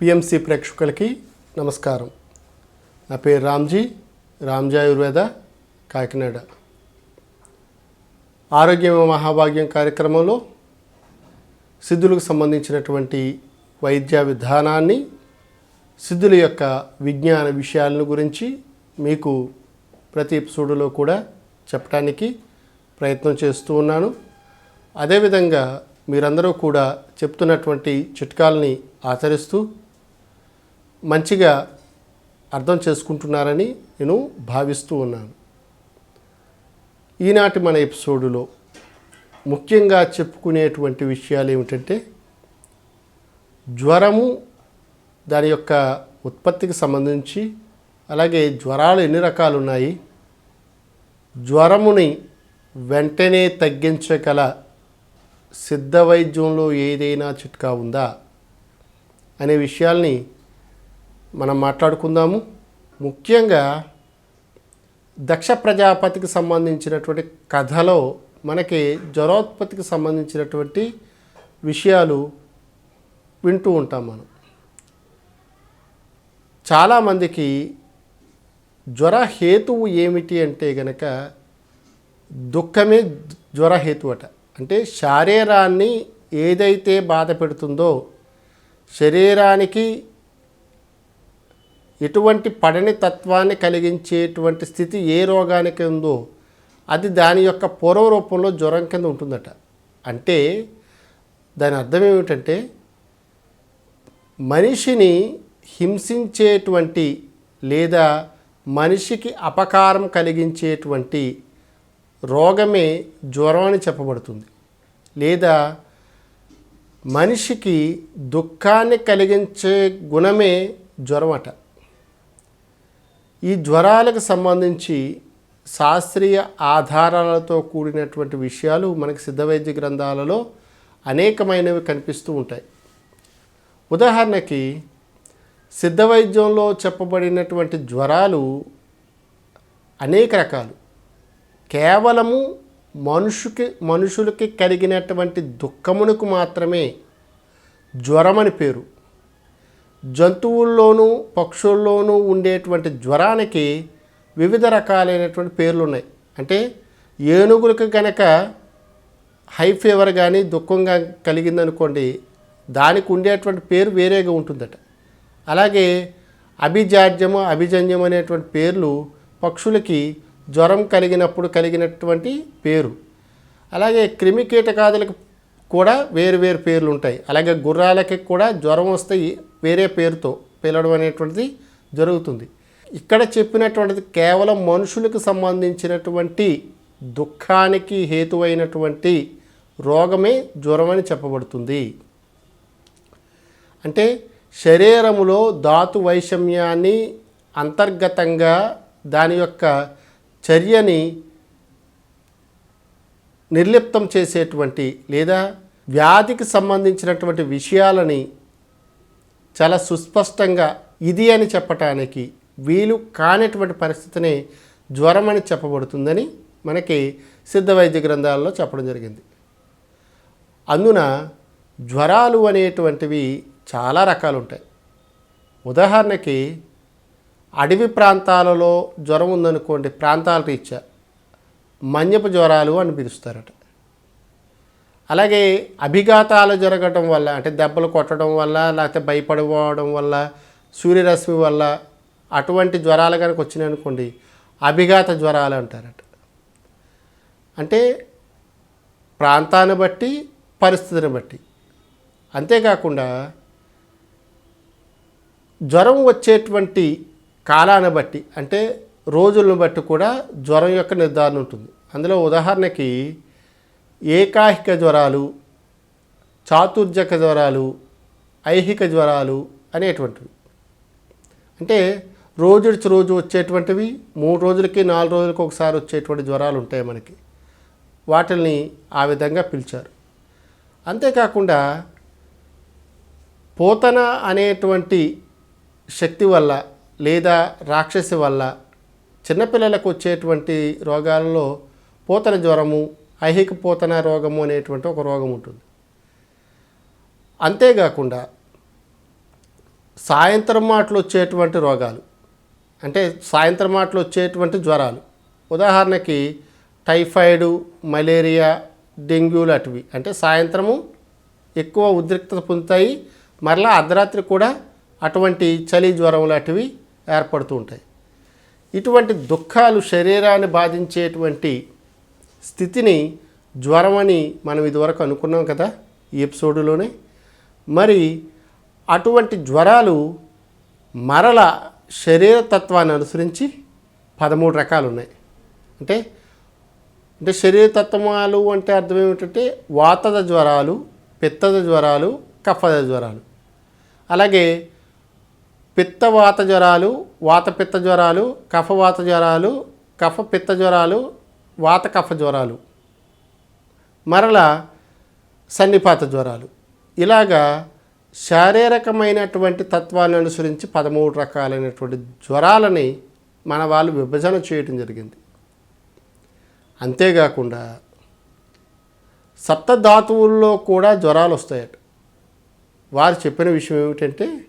PMC ప్రేక్షకులకి నమస్కారం. నా పేరు రామ్జీ రామ్జీ ఆయుర్వేద కాకినాడ. ఆరోగ్యమే మహాభాగ్యం కార్యక్రమంలో సిద్ధులకు సంబంధించినటువంటి వైద్య విధానాన్ని సిద్ధుల యొక్క విజ్ఞాన విషయాలను గురించి మీకు ప్రతి ఎపిసోడ్లో కూడా చెప్పడానికి ప్రయత్నం చేస్తూ ఉన్నాను. అదేవిధంగా మీరందరూ కూడా చెప్తున్నటువంటి చిట్కాలని ఆచరిస్తూ మంచిగా అర్థం చేసుకుంటున్నారని నేను భావిస్తూ ఉన్నాను. ఈనాటి మన ఎపిసోడులో ముఖ్యంగా చెప్పుకునేటువంటి విషయాలు ఏమిటంటే జ్వరము దాని యొక్క ఉత్పత్తికి సంబంధించి అలాగే జ్వరాలు ఎన్ని రకాలు ఉన్నాయి జ్వరముని వెంటనే తగ్గించగల సిద్ధ వైద్యంలో ఏదైనా చిట్కా ఉందా అనే విషయాల్ని మనం మాట్లాడుకుందాము. ముఖ్యంగా దక్ష ప్రజాపతికి సంబంధించినటువంటి కథలో మనకి జ్వరోత్పత్తికి సంబంధించినటువంటి విషయాలు వింటూ ఉంటాం మనం. చాలామందికి జ్వర హేతువు ఏమిటి అంటే గనక దుఃఖమే జ్వర హేతు అట అంటే శరీరాన్ని ఏదైతే బాధ పెడుతుందో శరీరానికి ఎటువంటి పడని తత్వాన్ని కలిగించేటువంటి స్థితి ఏ రోగానికి ఉందో అది దాని యొక్క పూర్వ రూపంలో జ్వరం కింద ఉంటుందట. అంటే దాని అర్థం ఏమిటంటే మనిషిని హింసించేటువంటి లేదా మనిషికి అపకారం కలిగించేటువంటి రోగమే జ్వరం అని చెప్పబడుతుంది. లేదా మనిషికి దుఃఖాన్ని కలిగించే గుణమే జ్వరం అట ఈ జ్వరాలకు సంబంధించి శాస్త్రీయ ఆధారాలతో కూడినటువంటి విషయాలు మనకి సిద్ధవైద్య గ్రంథాలలో అనేకమైనవి కనిపిస్తూ ఉంటాయి. ఉదాహరణకి సిద్ధవైద్యంలో చెప్పబడినటువంటి జ్వరాలు అనేక రకాలు. కేవలము మనుషుకి మనుషులకి కలిగినటువంటి దుఃఖమునకు మాత్రమే జ్వరమని పేరు. జంతువుల్లోనూ పక్షుల్లోనూ ఉండేటువంటి జ్వరానికి వివిధ రకాలైనటువంటి పేర్లు ఉన్నాయి అంటే ఏనుగులకు కనుక హై ఫీవర్ కానీ దుఃఖంగా కలిగిందనుకోండి దానికి ఉండేటువంటి పేరు వేరేగా ఉంటుందట. అలాగే అభిజాడ్యము అభిజన్యం అనేటువంటి పేర్లు పక్షులకి జ్వరం కలిగినప్పుడు కలిగినటువంటి పేరు. అలాగే క్రిమి కీటకాదులకు కూడా వేరు వేరు పేర్లు ఉంటాయి అలాగే గుర్రాలకి కూడా జ్వరం వస్తే వేరే పేరుతో పిలవడం అనేటువంటిది జరుగుతుంది. ఇక్కడ చెప్పినటువంటిది కేవలం మనుషులకు సంబంధించినటువంటి దుఃఖానికి హేతువైనటువంటి రోగమే జ్వరం అని చెప్పబడుతుంది. అంటే శరీరములో ధాతు వైషమ్యాన్ని అంతర్గతంగా దాని యొక్క చర్యని నిర్లిప్తం చేసేటువంటి లేదా వ్యాధికి సంబంధించినటువంటి విషయాలని చాలా సుస్పష్టంగా ఇది అని చెప్పటానికి వీలు కానటువంటి పరిస్థితిని జ్వరం అని చెప్పబడుతుందని మనకి సిద్ధ వైద్య గ్రంథాలలో చెప్పడం జరిగింది. అందున జ్వరాలు అనేటువంటివి చాలా రకాలు ఉంటాయి ఉదాహరణకి అడవి ప్రాంతాలలో జ్వరం ఉందనుకోండి ప్రాంతాల రీత్యా మన్యపు జ్వరాలు అని పిలుస్తారట. అలాగే అభిఘాతాలు జరగడం వల్ల అంటే దెబ్బలు కొట్టడం వల్ల లేకపోతే భయపడిపోవడం వల్ల సూర్యరశ్మి వల్ల అటువంటి జ్వరాలు కనుక వచ్చినాయి అనుకోండి అభిఘాత జ్వరాలు అంటారట. అంటే ప్రాంతాన్ని బట్టి పరిస్థితిని బట్టి. అంతేకాకుండా జ్వరం వచ్చేటువంటి కాలాన్ని బట్టి అంటే రోజులను బట్టి కూడా జ్వరం యొక్క నిర్ధారణ ఉంటుంది. అందులో ఉదాహరణకి ఏకాహిక జ్వరాలు చాతుర్జక జ్వరాలు ఐహిక జ్వరాలు అనేటువంటివి. అంటే రోజు రోజు వచ్చేటువంటివి మూడు రోజులకి నాలుగు రోజులకి ఒకసారి వచ్చేటువంటి జ్వరాలు ఉంటాయి మనకి. వాటిల్ని ఆ విధంగా పిలిచారు. అంతేకాకుండా పోతన అనేటువంటి శక్తి వల్ల లేదా రాక్షసి వల్ల చిన్నపిల్లలకు వచ్చేటువంటి రోగాలలో పోతన జ్వరము ఐహిక పోతన రోగము అనేటువంటి ఒక రోగం ఉంటుంది. అంతేకాకుండా సాయంత్రం మాటలు వచ్చేటువంటి రోగాలు అంటే సాయంత్రం మాటలు వచ్చేటువంటి జ్వరాలు. ఉదాహరణకి టైఫాయిడ్ మలేరియా డెంగ్యూ లాంటివి. అంటే సాయంత్రము ఎక్కువ ఉద్రిక్తత పొందుతాయి మరలా అర్ధరాత్రి కూడా అటువంటి చలి జ్వరం లాంటివి ఏర్పడుతూ ఉంటాయి. ఇటువంటి దుఃఖాలు శరీరాన్ని బాధించేటువంటి స్థితిని జ్వరం అని మనం ఇదివరకు అనుకున్నాం కదా ఈ ఎపిసోడ్లోనే. మరి అటువంటి జ్వరాలు మరల శరీర తత్వాన్ని అనుసరించి పదమూడు రకాలు ఉన్నాయి అంటే అంటే శరీరతత్వాలు అంటే అర్థం ఏమిటంటే వాతద జ్వరాలు పిత్తద జ్వరాలు కఫద జ్వరాలు. అలాగే పిత్తవాత జ్వరాలు వాత పిత్త జ్వరాలు కఫవాత జ్వరాలు కఫ పిత్త జ్వరాలు వాత కఫ జ్వరాలు మరలా సన్నిపాత జ్వరాలు. ఇలాగా శారీరకమైనటువంటి తత్వాలను అనుసరించి పదమూడు రకాలైనటువంటి జ్వరాలని మన వాళ్ళు విభజన చేయటం జరిగింది. అంతేకాకుండా సప్తధాతువుల్లో కూడా జ్వరాలు వస్తాయట. వారు చెప్పిన విషయం ఏమిటంటే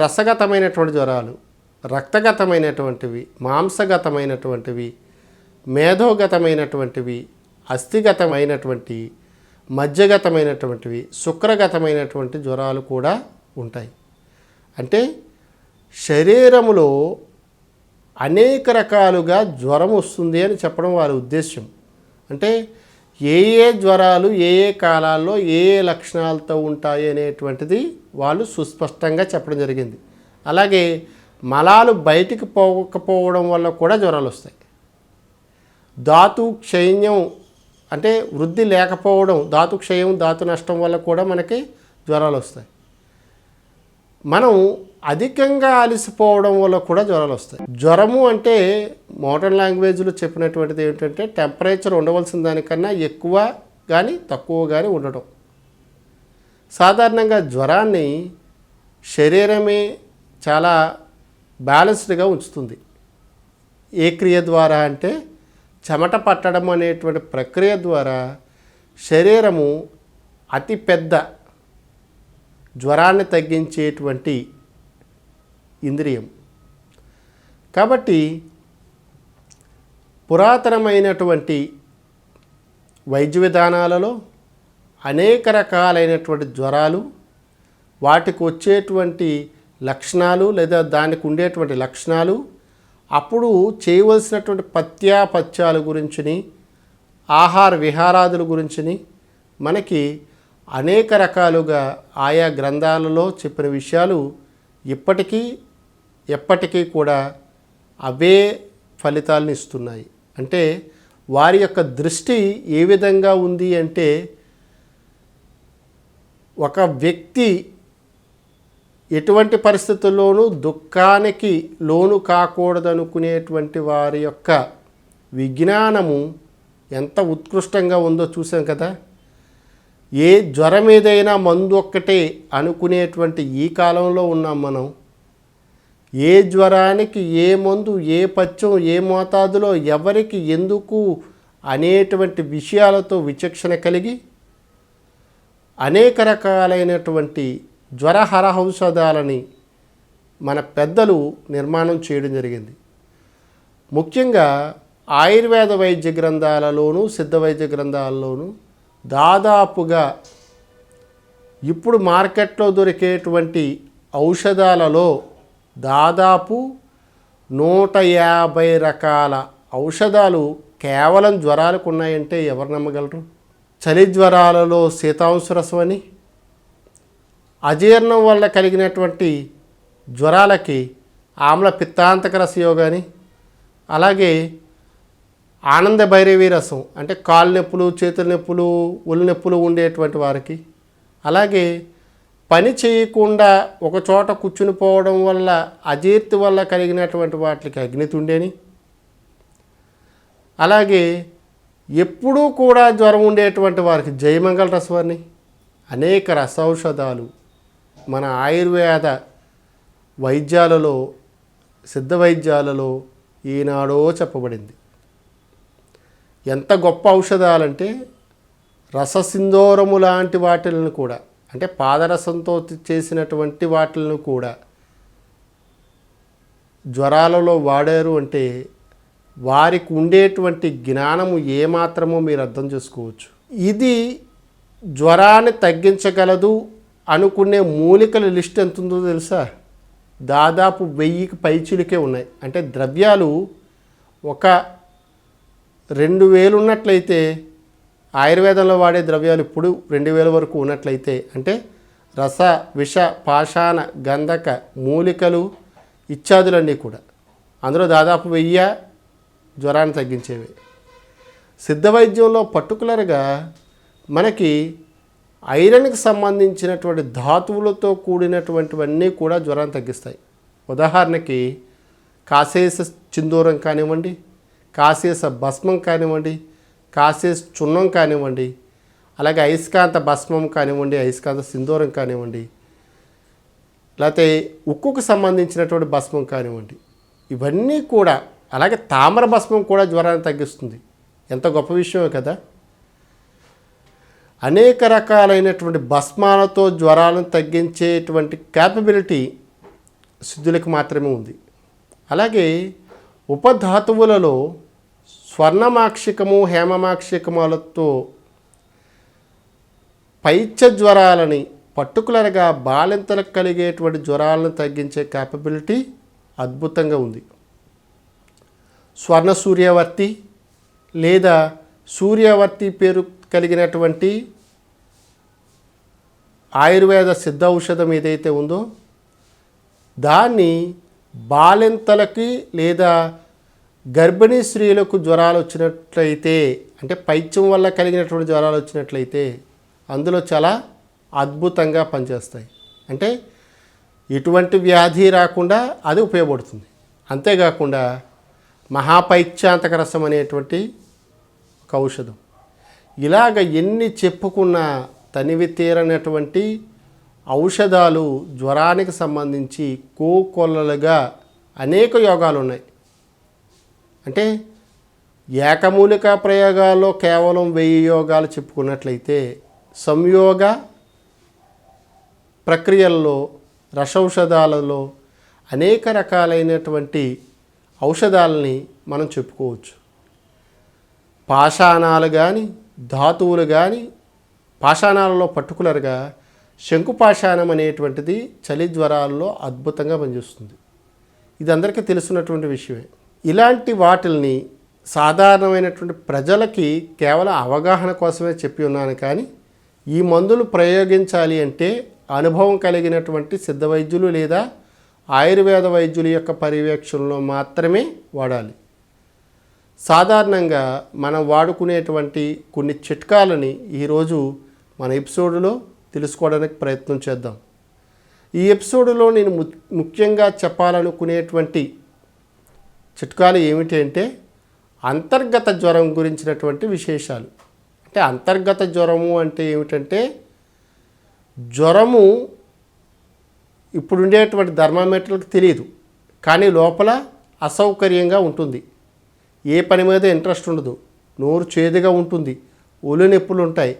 రసగతమైనటువంటి జ్వరాలు రక్తగతమైనటువంటివి మాంసగతమైనటువంటివి మేధోగతమైనటువంటివి అస్థిగతమైనటువంటి మధ్యగతమైనటువంటివి శుక్రగతమైనటువంటి జ్వరాలు కూడా ఉంటాయి. అంటే శరీరములో అనేక రకాలుగా జ్వరం వస్తుంది అని చెప్పడం వారి ఉద్దేశం అంటే ఏ ఏ జ్వరాలు ఏ ఏ కాలాల్లో ఏ ఏ లక్షణాలతో ఉంటాయి అనేటువంటిది వాళ్ళు సుస్పష్టంగా చెప్పడం జరిగింది. అలాగే మలాలు బయటికి పోకపోవడం వల్ల కూడా జ్వరాలు వస్తాయి. ధాతు క్షైన్యం అంటే వృద్ధి లేకపోవడం ధాతు క్షయం ధాతు నష్టం వల్ల కూడా మనకి జ్వరాలు వస్తాయి. మనం అధికంగా అలసిపోవడం వల్ల కూడా జ్వరాలు వస్తాయి. జ్వరము అంటే మోడర్న్ లాంగ్వేజ్లో చెప్పినటువంటిది ఏంటంటే టెంపరేచర్ ఉండవలసిన దానికన్నా ఎక్కువ కానీ తక్కువ కానీ ఉండటం. సాధారణంగా జ్వరాన్ని శరీరమే చాలా బ్యాలెన్స్డ్గా ఉంచుతుంది. ఏ క్రియ ద్వారా అంటే చెమట పట్టడం అనేటువంటి ప్రక్రియ ద్వారా శరీరము అతి పెద్ద జ్వరాన్ని తగ్గించేటువంటి ఇంద్రియం. కాబట్టి పురాతనమైనటువంటి వైద్య విధానాలలో అనేక రకాలైనటువంటి జ్వరాలు వాటికి వచ్చేటువంటి లక్షణాలు లేదా దానికి ఉండేటువంటి లక్షణాలు అప్పుడు చేయవలసినటువంటి పత్యాపత్యాల గురించిని ఆహార విహారాదుల గురించిని మనకి అనేక రకాలుగా ఆయా గ్రంథాలలో చెప్పిన విషయాలు ఇప్పటికీ ఎప్పటికీ కూడా అవే ఫలితాలను ఇస్తున్నాయి. అంటే వారి యొక్క దృష్టి ఏ విధంగా ఉంది అంటే ఒక వ్యక్తి ఎటువంటి పరిస్థితుల్లోనూ దుఃఖానికి లోను కాకూడదనుకునేటువంటి వారి యొక్క విజ్ఞానము ఎంత ఉత్కృష్టంగా ఉందో చూసాం కదా. ఏ జ్వరం ఏదైనా మందు ఒక్కటే అనుకునేటువంటి ఈ కాలంలో ఉన్నాం మనం. ఏ జ్వరానికి ఏ మందు ఏ పచ్చం ఏ మోతాదులో ఎవరికి ఎందుకు అనేటువంటి విషయాలతో విచక్షణ కలిగి అనేక రకాలైనటువంటి జ్వరహర ఔషధాలని మన పెద్దలు నిర్మాణం చేయడం జరిగింది. ముఖ్యంగా ఆయుర్వేద వైద్య గ్రంథాలలోనూ సిద్ధ వైద్య గ్రంథాలలోనూ దాదాపుగా ఇప్పుడు మార్కెట్లో దొరికేటువంటి ఔషధాలలో దాదాపు నూట యాభై రకాల ఔషధాలు కేవలం జ్వరాలకు ఉన్నాయంటే ఎవరు నమ్మగలరు? చలి జ్వరాలలో సీతాంశరసం అని అజీర్ణం వల్ల కలిగినటువంటి జ్వరాలకి ఆమ్ల పిత్తాంతక రసయోగాని అలాగే ఆనంద భైరవి రసం అంటే కాళ్ళు నొప్పులు చేతుల నొప్పులు ఒళ్ళు నొప్పులు ఉండేటువంటి వారికి అలాగే పని చేయకుండా ఒక చోట కూర్చుని పోవడం వల్ల అజీర్తి వల్ల కలిగినటువంటి వాటికి అగ్నితుండేని. అలాగే ఎప్పుడూ కూడా జ్వరం ఉండేటువంటి వారికి జయమంగళ రసవాన్ని అనేక రసౌషధాలు మన ఆయుర్వేద వైద్యాలలో సిద్ధ వైద్యాలలో ఈనాడో చెప్పబడింది. ఎంత గొప్ప ఔషధాలంటే రససింధోరము లాంటి వాటిలను కూడా అంటే పాదరసంతో చేసినటువంటి వాటిలను కూడా జ్వరాలలో వాడారు అంటే వారికి ఉండేటువంటి జ్ఞానము ఏమాత్రమో మీరు అర్థం చేసుకోవచ్చు. ఇది జ్వరాన్ని తగ్గించగలదు అనుకునే మూలికల లిస్ట్ ఎంత ఉందో తెలుసా? దాదాపు వెయ్యికి పైచిలికే ఉన్నాయి. అంటే ద్రవ్యాలు ఒక రెండు వేలు ఉన్నట్లయితే ఆయుర్వేదంలో వాడే ద్రవ్యాలు ఇప్పుడు రెండు వేల వరకు ఉన్నట్లయితే అంటే రస విష పాషాణ గంధక మూలికలు ఇత్యాదులన్నీ కూడా. అందులో దాదాపు వెయ్యి జ్వరాన్ని తగ్గించేవి. సిద్ధ వైద్యంలో పర్టికులర్గా మనకి ఐరన్కి సంబంధించినటువంటి ధాతువులతో కూడినటువంటివన్నీ కూడా జ్వరాన్ని తగ్గిస్తాయి. ఉదాహరణకి కాసేస చిందూరం కానివ్వండి కాసేస భస్మం కానివ్వండి కాసేస చున్నం కానివ్వండి అలాగే అయస్కాంత భస్మం కానివ్వండి అయస్కాంత సింధూరం కానివ్వండి లేకపోతే ఉక్కుకు సంబంధించినటువంటి భస్మం కానివ్వండి ఇవన్నీ కూడా అలాగే తామర భస్మం కూడా జ్వరాన్ని తగ్గిస్తుంది. ఎంత గొప్ప విషయమే కదా! అనేక రకాలైనటువంటి భస్మాలతో జ్వరాలను తగ్గించేటువంటి క్యాపబిలిటీ సిద్ధులకు మాత్రమే ఉంది. అలాగే ఉపధాతువులలో స్వర్ణమాక్షికము హేమమాక్షికములతో పైత్య జ్వరాలని పర్టికులర్గా బాలింతలకు కలిగేటువంటి జ్వరాలను తగ్గించే క్యాపబిలిటీ అద్భుతంగా ఉంది. స్వర్ణ సూర్యవర్తి లేదా సూర్యవర్తి పేరు కలిగినటువంటి ఆయుర్వేద సిద్ధ ఔషధం ఏదైతే ఉందో దాన్ని బాలింతలకి లేదా గర్భిణీ స్త్రీలకు జ్వరాలు వచ్చినట్లయితే అంటే పైత్యం వల్ల కలిగినటువంటి జ్వరాలు వచ్చినట్లయితే అందులో చాలా అద్భుతంగా పనిచేస్తాయి. అంటే ఎటువంటి వ్యాధి రాకుండా అది ఉపయోగపడుతుంది. అంతేకాకుండా మహాపైత్యాంతక రసం అనేటువంటి ఒక ఔషధం. ఇలాగ ఎన్ని చెప్పుకున్న తనివి తీరనటువంటి ఔషధాలు జ్వరానికి సంబంధించి కోకొల్లలుగా అనేక యోగాలు ఉన్నాయి అంటే ఏకమూలిక ప్రయోగాల్లో కేవలం వెయ్యి యోగాలు చెప్పుకున్నట్లయితే సంయోగ ప్రక్రియల్లో రసౌషధాలలో అనేక రకాలైనటువంటి ఔషధాలని మనం చెప్పుకోవచ్చు. పాషాణాలు కానీ ధాతువులు కానీ పాషాణాలలో పర్టికులర్గా శంకుపాషాణం అనేటువంటిది చలి జ్వరాల్లో అద్భుతంగా పనిచేస్తుంది. ఇది అందరికీ తెలుసున్నటువంటి విషయమే. ఇలాంటి వాటిల్ని సాధారణమైనటువంటి ప్రజలకి కేవలం అవగాహన కోసమే చెప్పి ఉన్నాను కానీ ఈ మందులు ప్రయోగించాలి అంటే అనుభవం కలిగినటువంటి సిద్ధ వైద్యులు లేదా ఆయుర్వేద వైద్యుల యొక్క పర్యవేక్షణలో మాత్రమే వాడాలి. సాధారణంగా మనం వాడుకునేటువంటి కొన్ని చిట్కాలని ఈరోజు మన ఎపిసోడ్లో తెలుసుకోవడానికి ప్రయత్నం చేద్దాం. ఈ ఎపిసోడ్లో నేను ము- ముఖ్యంగా చెప్పాలనుకునేటువంటి చిట్కాలు ఏమిటంటే అంతర్గత జ్వరం గురించినటువంటి విశేషాలు. అంటే అంతర్గత జ్వరము అంటే ఏమిటంటే జ్వరము ఇప్పుడు ఉండేటువంటి థర్మామీటర్లకు తెలియదు. కానీ లోపల అసౌకర్యంగా ఉంటుంది. ఏ పని మీద ఇంట్రెస్ట్ ఉండదు. నోరు చేదుగా ఉంటుంది. ఒళ్ళు నొప్పులు ఉంటాయి.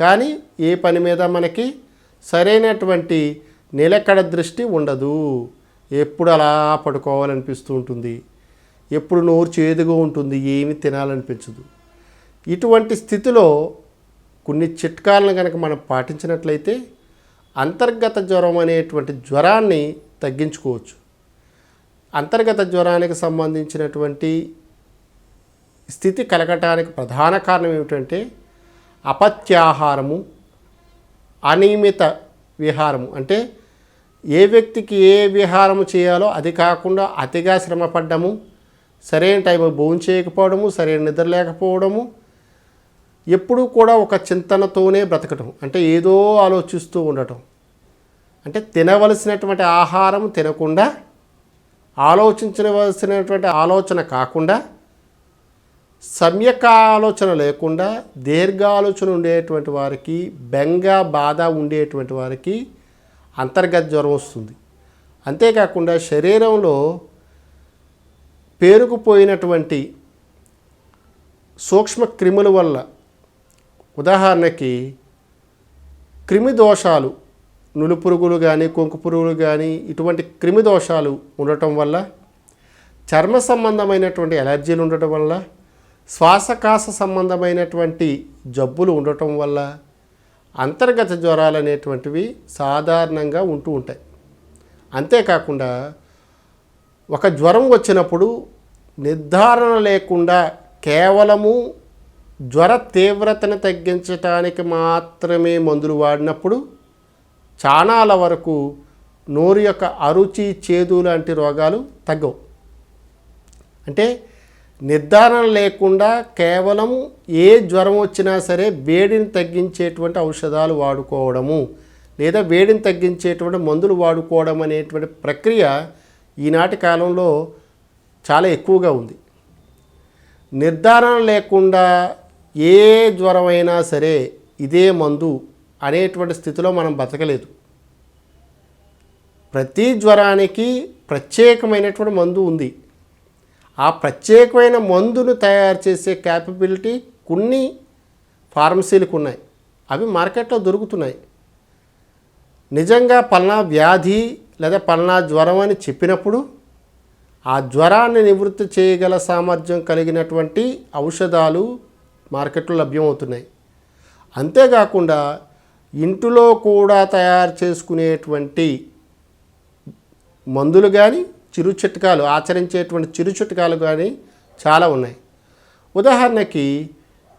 కానీ ఏ పని మీద మనకి సరైనటువంటి నిలకడ దృష్టి ఉండదు. ఎప్పుడు అలా పడుకోవాలనిపిస్తూ ఉంటుంది. ఎప్పుడు నోరు చేదుగా ఉంటుంది. ఏమి తినాలనిపించదు. ఇటువంటి స్థితిలో కొన్ని చిట్కాలను కనుక మనం పాటించినట్లయితే అంతర్గత జ్వరం అనేటువంటి జ్వరాన్ని తగ్గించుకోవచ్చు. అంతర్గత జ్వరానికి సంబంధించినటువంటి స్థితి కలగటానికి ప్రధాన కారణం ఏమిటంటే అపత్యాహారము అనియమిత విహారము. అంటే ఏ వ్యక్తికి ఏ విహారము చేయాలో అది కాకుండా అతిగా శ్రమపడ్డము సరైన టైం భోజనం చేయకపోవడము సరైన నిద్ర లేకపోవడము ఎప్పుడూ కూడా ఒక చింతనతోనే బ్రతకటం. అంటే ఏదో ఆలోచిస్తూ ఉండటం. అంటే తినవలసినటువంటి ఆహారం తినకుండా ఆలోచించవలసినటువంటి ఆలోచన కాకుండా సమ్యక ఆలోచన లేకుండా దీర్ఘ ఆలోచన ఉండేటువంటి వారికి బెంగ బాధ ఉండేటువంటి వారికి అంతర్గత జ్వరం వస్తుంది. అంతేకాకుండా శరీరంలో పేరుకుపోయినటువంటి సూక్ష్మ క్రిముల వల్ల ఉదాహరణకి క్రిమి దోషాలు నులు పురుగులు కానీ కొంకు పురుగులు కానీ ఇటువంటి క్రిమి దోషాలు ఉండటం వల్ల చర్మ సంబంధమైనటువంటి ఎలర్జీలు ఉండటం వల్ల శ్వాసకాశ సంబంధమైనటువంటి జబ్బులు ఉండటం వల్ల అంతర్గత జ్వరాలు అనేటువంటివి సాధారణంగా ఉంటూ ఉంటాయి. అంతేకాకుండా ఒక జ్వరం వచ్చినప్పుడు నిర్ధారణ లేకుండా కేవలము జ్వర తీవ్రతను తగ్గించటానికి మాత్రమే మందులు వాడినప్పుడు చానాల వరకు నోరు యొక్క అరుచి చేదు లాంటి రోగాలు తగ్గవు. అంటే నిర్ధారణ లేకుండా కేవలం ఏ జ్వరం వచ్చినా సరే వేడిని తగ్గించేటువంటి ఔషధాలు వాడుకోవడము లేదా వేడిని తగ్గించేటువంటి మందులు వాడుకోవడం అనేటువంటి ప్రక్రియ ఈనాటి కాలంలో చాలా ఎక్కువగా ఉంది. నిర్ధారణ లేకుండా ఏ జ్వరమైనా సరే ఇదే మందు అనేటువంటి స్థితిలో మనం బతకలేదు. ప్రతి జ్వరానికి ప్రత్యేకమైనటువంటి మందు ఉంది. ఆ ప్రత్యేకమైన మందును తయారు చేసే క్యాపబిలిటీ కొన్ని ఫార్మసీలకు ఉన్నాయి. అవి మార్కెట్లో దొరుకుతున్నాయి. నిజంగా పలానా వ్యాధి లేదా పలానా జ్వరం అని చెప్పినప్పుడు ఆ జ్వరాన్ని నివృత్తి చేయగల సామర్థ్యం కలిగినటువంటి ఔషధాలు మార్కెట్లో లభ్యమవుతున్నాయి. అంతేకాకుండా ఇంటిలో కూడా తయారు చేసుకునేటువంటి మందులు కానీ చిరు చిట్కాలు ఆచరించేటువంటి చిరు చిట్కాలు కానీ చాలా ఉన్నాయి. ఉదాహరణకి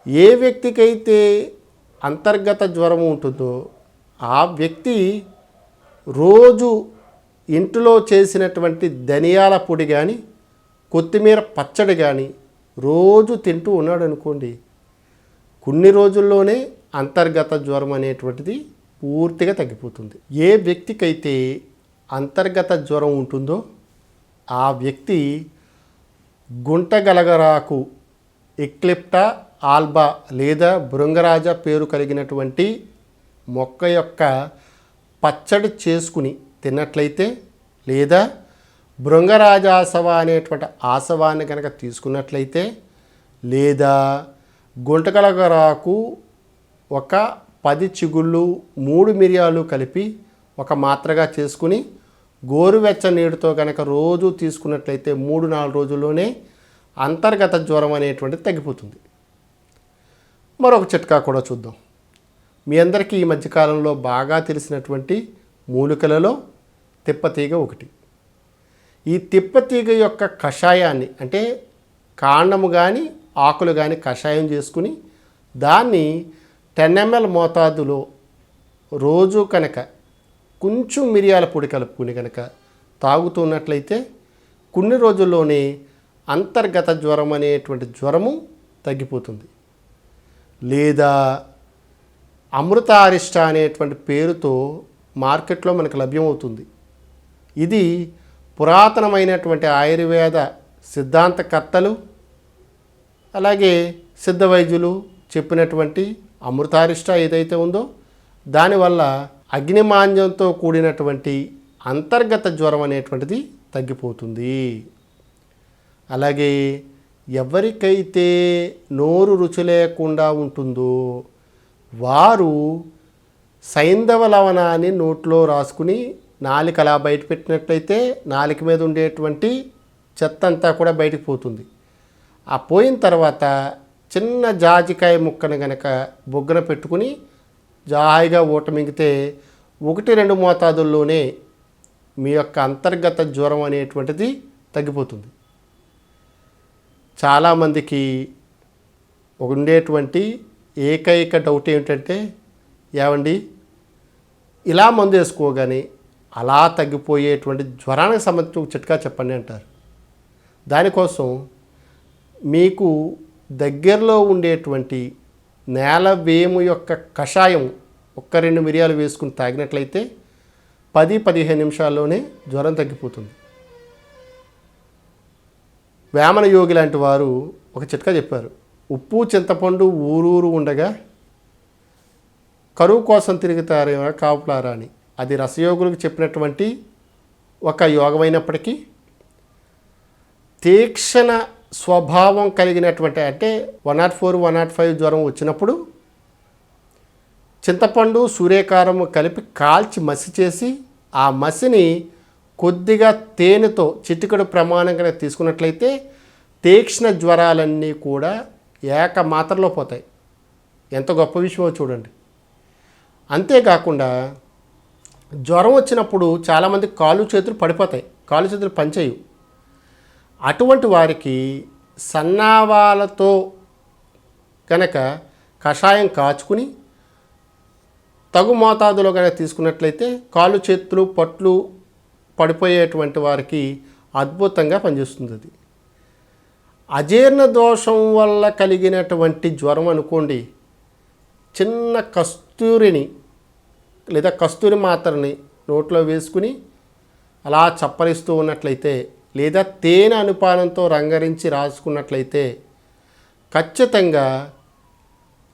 ఏ వ్యక్తికైతే అంతర్గత జ్వరం ఉంటుందో ఆ వ్యక్తి రోజు ఇంటిలో చేసినటువంటి ధనియాల పొడి కానీ కొత్తిమీర పచ్చడి కానీ రోజు తింటూ ఉన్నాడు అనుకోండి కొన్ని రోజుల్లోనే అంతర్గత జ్వరం అనేటువంటిది పూర్తిగా తగ్గిపోతుంది. ఏ వ్యక్తికైతే అంతర్గత జ్వరం ఉంటుందో ఆ వ్యక్తి గుంటగలగరాకు ఎక్లిప్టా ఆల్బా లేదా భృంగరాజ పేరు కలిగినటువంటి మొక్క యొక్క పచ్చడి చేసుకుని తిన్నట్లయితే లేదా భృంగరాజాసవ అనేటువంటి ఆసవాన్ని కనుక తీసుకున్నట్లయితే లేదా గుంటగలగరాకు ఒక పది చిగుళ్ళు మూడు మిరియాలు కలిపి ఒక మాత్రగా చేసుకుని గోరువెచ్చ నీటితో కనుక రోజు తీసుకున్నట్లయితే మూడు నాలుగు రోజుల్లోనే అంతర్గత జ్వరం అనేటువంటిది తగ్గిపోతుంది. మరొక చిట్కా కూడా చూద్దాం. మీ అందరికీ ఈ మధ్యకాలంలో బాగా తెలిసినటువంటి మూలికలలో తిప్పతీగ ఒకటి. ఈ తిప్పతీగ యొక్క కషాయాన్ని అంటే కాండము కానీ ఆకులు కానీ కషాయం చేసుకుని దాన్ని టెన్ ఎంఎల్ మోతాదులో రోజు కనుక కొంచెం మిరియాల పొడి కలుపుకుని కనుక తాగుతున్నట్లయితే కొన్ని రోజుల్లోనే అంతర్గత జ్వరం అనేటువంటి జ్వరము తగ్గిపోతుంది. లేదా అమృతారిష్ట అనేటువంటి పేరుతో మార్కెట్లో మనకు లభ్యమవుతుంది. ఇది పురాతనమైనటువంటి ఆయుర్వేద సిద్ధాంతకర్తలు అలాగే సిద్ధ వైద్యులు చెప్పినటువంటి అమృతారిష్ట ఏదైతే ఉందో దానివల్ల అగ్నిమాంద్యంతో కూడినటువంటి అంతర్గత జ్వరం అనేటువంటిది తగ్గిపోతుంది. అలాగే ఎవరికైతే నోరు రుచి లేకుండా ఉంటుందో వారు సైంధవ లవణాన్ని నోట్లో రాసుకుని నాలిక అలా బయట పెట్టినట్లయితే నాలిక మీద ఉండేటువంటి చెత్త అంతా కూడా బయటకు పోతుంది. ఆ పోయిన తర్వాత చిన్న జాజికాయ ముక్కను గనక బొగ్గన పెట్టుకుని జాయిగా ఊట మింగితే ఒకటి రెండు మోతాదుల్లోనే మీ యొక్క అంతర్గత జ్వరం అనేటువంటిది తగ్గిపోతుంది. చాలామందికి ఉండేటువంటి ఏకైక డౌట్ ఏమిటంటే ఏమండి? ఇలా మందు వేసుకోగానే అలా తగ్గిపోయేటువంటి జ్వరానికి సంబంధించి ఒక చిట్కా చెప్పండి అంటారు. దానికోసం మీకు దగ్గరలో ఉండేటువంటి నేల వేము యొక్క కషాయం ఒక్క రెండు మిరియాలు వేసుకుని తాగినట్లయితే పది పదిహేను నిమిషాల్లోనే జ్వరం తగ్గిపోతుంది. వేమన యోగి లాంటి వారు ఒక చిట్కా చెప్పారు. ఉప్పు చింతపండు ఊరూరు ఉండగా కరువు కోసం తిరుగుతారేమో కాపులారా అని అది రసయోగులకు చెప్పినటువంటి ఒక యోగమైనప్పటికీ తీక్షణ స్వభావం కలిగినటువంటి అంటే one nought four one nought five జ్వరం వచ్చినప్పుడు చింతపండు సూర్యకారము కలిపి కాల్చి మసి చేసి ఆ మసిని కొద్దిగా తేనెతో చిటికడు ప్రమాణంగా తీసుకున్నట్లయితే తీక్ష్ణ జ్వరాలన్నీ కూడా ఏక మాత్రలో పోతాయి. ఎంత గొప్ప విషయమో చూడండి. అంతేకాకుండా జ్వరం వచ్చినప్పుడు చాలామంది కాళ్ళు చేతులు పడిపోతాయి. కాళ్ళు చేతులు పనిచేయవు. అటువంటి వారికి సన్నావాలతో కనుక కషాయం కాచుకుని తగు మోతాదులో కనుక తీసుకున్నట్లయితే కాళ్ళు చేతులు పట్లు పడిపోయేటువంటి వారికి అద్భుతంగా పనిచేస్తుంది అది. అజీర్ణ దోషం వల్ల కలిగినటువంటి జ్వరం అనుకోండి చిన్న కస్తూరిని లేదా కస్తూరి మాత్రని నోట్లో వేసుకుని అలా చప్పరిస్తూ ఉన్నట్లయితే లేదా తేనె అనుపానంతో రంగరించి రాసుకున్నట్లయితే ఖచ్చితంగా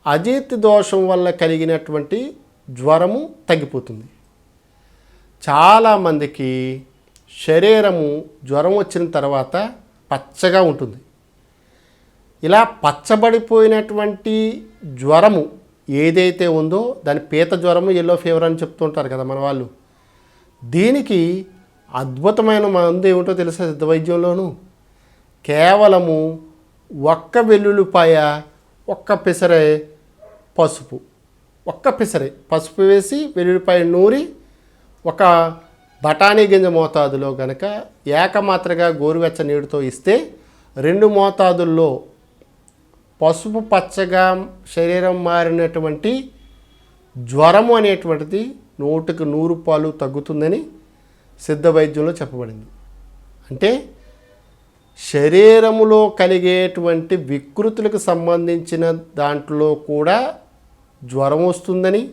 అజీర్తి దోషం వల్ల కలిగినటువంటి జ్వరము తగ్గిపోతుంది. చాలామందికి శరీరము జ్వరం వచ్చిన తర్వాత పచ్చగా ఉంటుంది. ఇలా పచ్చబడిపోయినటువంటి జ్వరము ఏదైతే ఉందో దాని పీత జ్వరము ఎల్లో ఫీవర్ అని చెప్తుంటారు కదా మన వాళ్ళు. దీనికి అద్భుతమైన మందు ఏమిటో తెలుసా సిద్ధ వైద్యంలోనూ కేవలము ఒక్క వెల్లుల్లిపాయ ఒక్క పిసరే పసుపు. ఒక్క పిసరే. పసుపు వేసి వెల్లుల్లిపాయ నూరి ఒక బఠానీ గింజ మోతాదులో గనక ఏకమాత్రగా గోరువెచ్చ నీటితో ఇస్తే రెండు మోతాదుల్లో పసుపు పచ్చగా శరీరం మారినటువంటి జ్వరము అనేటువంటిది నూటికి నూరు పాలు తగ్గుతుందని సిద్ధ వైద్యంలో చెప్పబడింది. అంటే శరీరములో కలిగేటువంటి వికృతులకు సంబంధించిన దాంట్లో కూడా జ్వరం వస్తుందని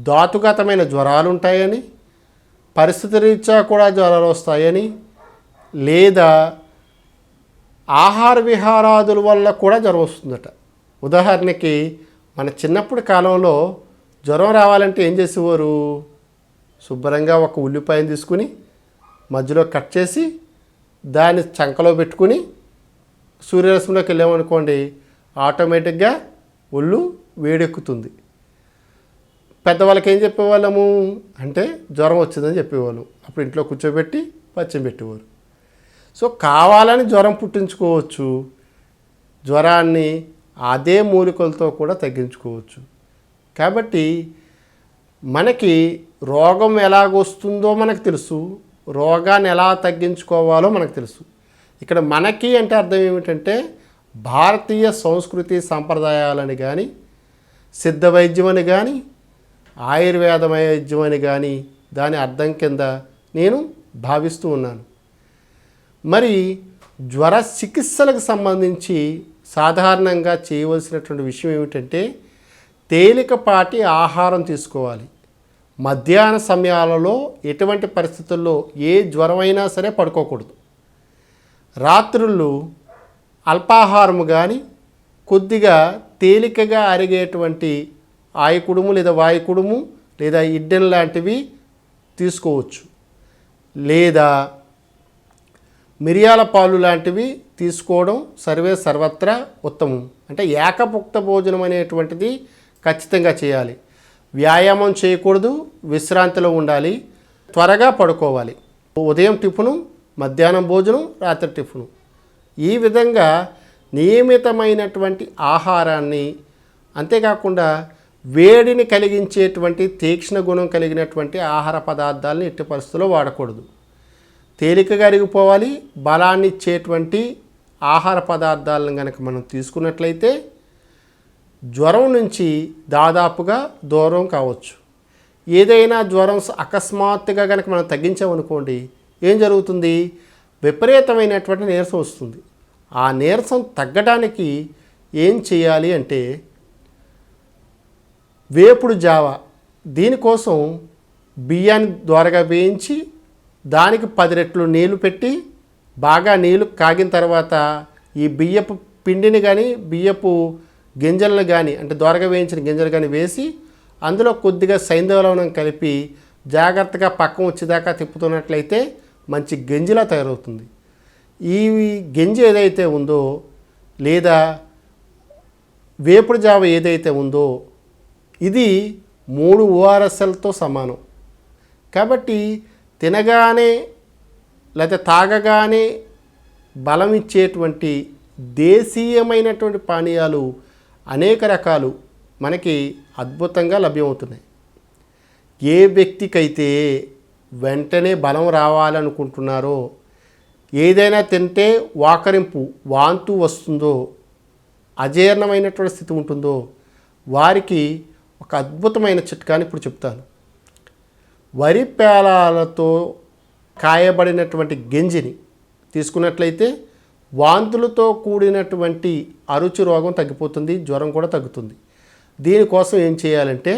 ధాతుగతమైన జ్వరాలు ఉంటాయని పరిస్థితి రీత్యా కూడా జ్వరాలు వస్తాయని లేదా ఆహార విహారాదుల వల్ల కూడా జ్వరం వస్తుందట. ఉదాహరణకి మన చిన్నప్పటి కాలంలో జ్వరం రావాలంటే ఏం చేసేవారు? శుభ్రంగా ఒక ఉల్లిపాయను తీసుకుని మధ్యలో కట్ చేసి దాన్ని చంకలో పెట్టుకుని సూర్యరశ్మిలోకి వెళ్ళామనుకోండి ఆటోమేటిక్గా ఒళ్ళు వేడెక్కుతుంది. పెద్దవాళ్ళకి ఏం చెప్పేవాళ్ళము? అంటే జ్వరం వచ్చిందని చెప్పేవాళ్ళం. అప్పుడు ఇంట్లో కూర్చోబెట్టి పచ్చం పెట్టేవారు. సో కావాలని జ్వరం పుట్టించుకోవచ్చు. జ్వరాన్ని అదే మూలికలతో కూడా తగ్గించుకోవచ్చు. కాబట్టి మనకి రోగం ఎలాగొస్తుందో మనకు తెలుసు. రోగాన్ని ఎలా తగ్గించుకోవాలో మనకు తెలుసు. ఇక్కడ మనకి అంటే అర్థం ఏమిటంటే భారతీయ సంస్కృతి సంప్రదాయాలని కానీ సిద్ధ వైద్యం అని కానీ ఆయుర్వేద వైద్యం అని కానీ దాని అర్థం కింద నేను భావిస్తూ ఉన్నాను. మరి జ్వర చికిత్సలకు సంబంధించి సాధారణంగా చేయవలసినటువంటి విషయం ఏమిటంటే తేలికపాటి ఆహారం తీసుకోవాలి. మధ్యాహ్న సమయాలలో ఎటువంటి పరిస్థితుల్లో ఏ జ్వరమైనా సరే పడుకోకూడదు. రాత్రుళ్ళు అల్పాహారము కానీ కొద్దిగా తేలికగా అరిగేటువంటి ఆయకుడుము లేదా వాయుకుడుము లేదా ఇడ్డెన్ లాంటివి తీసుకోవచ్చు. లేదా మిరియాల పాలు లాంటివి తీసుకోవడం సర్వే సర్వత్రా ఉత్తమం. అంటే ఏకపుక్త భోజనం అనేటువంటిది ఖచ్చితంగా చేయాలి. వ్యాయామం చేయకూడదు విశ్రాంతిలో ఉండాలి త్వరగా పడుకోవాలి. ఉదయం టిఫిను మధ్యాహ్నం భోజనం రాత్రి టిఫిను. ఈ విధంగా నియమితమైనటువంటి ఆహారాన్ని అంతేకాకుండా వేడిని కలిగించేటువంటి తీక్ష్ణ గుణం కలిగినటువంటి ఆహార పదార్థాలను ఎట్టి పరిస్థితుల్లో వాడకూడదు. తేలికగా అరిగిపోవాలి బలాన్ని ఇచ్చేటువంటి ఆహార పదార్థాలను కనుక మనం తీసుకున్నట్లయితే జ్వరం నుంచి దాదాపుగా దూరం కావచ్చు. ఏదైనా జ్వరం అకస్మాత్తుగా కనుక మనం తగ్గించామనుకోండి ఏం జరుగుతుంది? విపరీతమైనటువంటి నీరసం వస్తుంది. ఆ నీరసం తగ్గడానికి ఏం చేయాలి అంటే వేపుడు జావ దీనికోసం బియ్యాన్ని ద్వారగా వేయించి దానికి పది రెట్లు నీళ్ళు పెట్టి బాగా నీళ్ళు కాగిన తర్వాత ఈ బియ్యపు పిండిని కానీ బియ్యపు గింజలను కానీ అంటే దోరగా వేయించిన గింజలు కానీ వేసి అందులో కొద్దిగా సైంధవలవనం కలిపి జాగ్రత్తగా పక్కం వచ్చేదాకా తిప్పుతున్నట్లయితే మంచి గంజిలా తయారవుతుంది. ఈ గింజ ఏదైతే ఉందో లేదా వేపుడు జావ ఏదైతే ఉందో ఇది మూడు ఓఆర్ఎస్ఎల్తో సమానం. కాబట్టి తినగానే లేకపోతే తాగగానే బలం ఇచ్చేటువంటి దేశీయమైనటువంటి పానీయాలు అనేక రకాలు మనకి అద్భుతంగా లభ్యమవుతున్నాయి. ఏ వ్యక్తికైతే వెంటనే బలం రావాలనుకుంటున్నారో ఏదైనా తింటే వాకరింపు వాంతు వస్తుందో అజీర్ణమైనటువంటి స్థితి ఉంటుందో వారికి ఒక అద్భుతమైన చిట్కాని ఇప్పుడు చెప్తాను. వరి పేలాలతో కాయబడినటువంటి గింజని తీసుకున్నట్లయితే వాంతులతో కూడినటువంటి అరుచి రోగం తగ్గిపోతుంది జ్వరం కూడా తగ్గుతుంది. దీనికోసం ఏం చేయాలంటే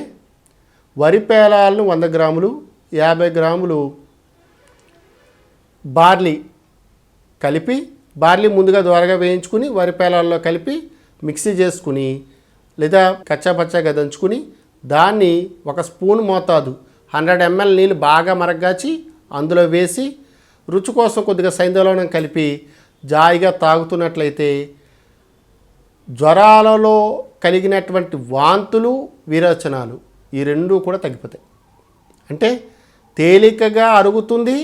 వరి పేలాలను వంద గ్రాములు యాభై గ్రాములు బార్లీ కలిపి బార్లీ ముందుగా ద్వారగా వేయించుకుని వరి పేలాల్లో కలిపి మిక్సీ చేసుకుని లేదా కచ్చాపచ్చాగా దంచుకుని దాన్ని ఒక స్పూన్ మోతాదు హండ్రెడ్ ఎంఎల్ నీళ్ళు బాగా మరగ్గాచి అందులో వేసి రుచి కోసం కొద్దిగా సైంధవనం కలిపి జాయిగా తాగుతున్నట్లయితే జ్వరాలలో కలిగినటువంటి వాంతులు విరోచనాలు ఈ రెండూ కూడా తగ్గిపోతాయి. అంటే తేలికగా అరుగుతుంది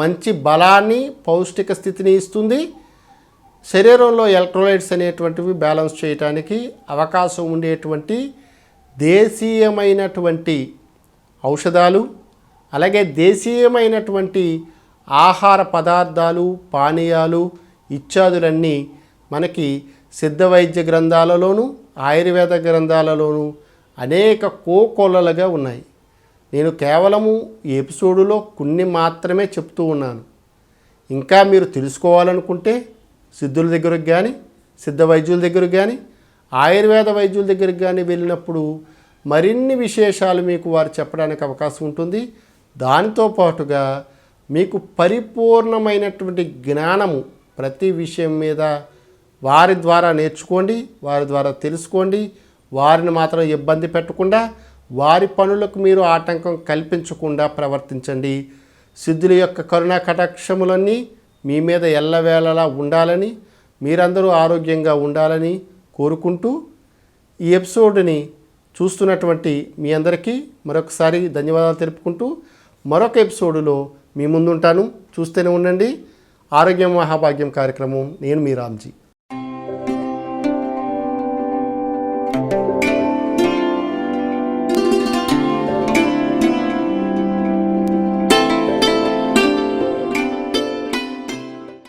మంచి బలాన్ని పౌష్టిక స్థితిని ఇస్తుంది. శరీరంలో ఎలక్ట్రోలైట్స్ అనేటువంటివి బ్యాలెన్స్ చేయడానికి అవకాశం ఉండేటువంటి దేశీయమైనటువంటి ఔషధాలు అలాగే దేశీయమైనటువంటి ఆహార పదార్థాలు పానీయాలు ఇత్యాదులన్నీ మనకి సిద్ధ వైద్య గ్రంథాలలోనూ ఆయుర్వేద గ్రంథాలలోనూ అనేక కోకొల్లలుగా ఉన్నాయి. నేను కేవలము ఎపిసోడులో కొన్ని మాత్రమే చెప్తూ ఉన్నాను. ఇంకా మీరు తెలుసుకోవాలనుకుంటే సిద్ధుల దగ్గరకు కానీ సిద్ధ వైద్యుల దగ్గరకు కానీ ఆయుర్వేద వైద్యుల దగ్గరికి కానీ వెళ్ళినప్పుడు మరిన్ని విశేషాలు మీకు వారు చెప్పడానికి అవకాశం ఉంటుంది. దానితో పాటుగా మీకు పరిపూర్ణమైనటువంటి జ్ఞానము ప్రతి విషయం మీద వారి ద్వారా నేర్చుకోండి వారి ద్వారా తెలుసుకోండి వారిని మాత్రం ఇబ్బంది పెట్టకుండా వారి పనులకు మీరు ఆటంకం కల్పించకుండా ప్రవర్తించండి. సిద్ధుల యొక్క కరుణా కటాక్షములన్నీ మీ మీద ఎల్లవేళలా ఉండాలని మీరందరూ ఆరోగ్యంగా ఉండాలని కోరుకుంటూ ఈ ఎపిసోడ్ని చూస్తున్నటువంటి మీ అందరికీ మరొకసారి ధన్యవాదాలు తెలుపుకుంటూ మరొక ఎపిసోడులో మీ ముందుంటాను. చూస్తూనే ఉండండి. ఆరోగ్యం మహాభాగ్యం కార్యక్రమం నేను మీ రామ్జీ.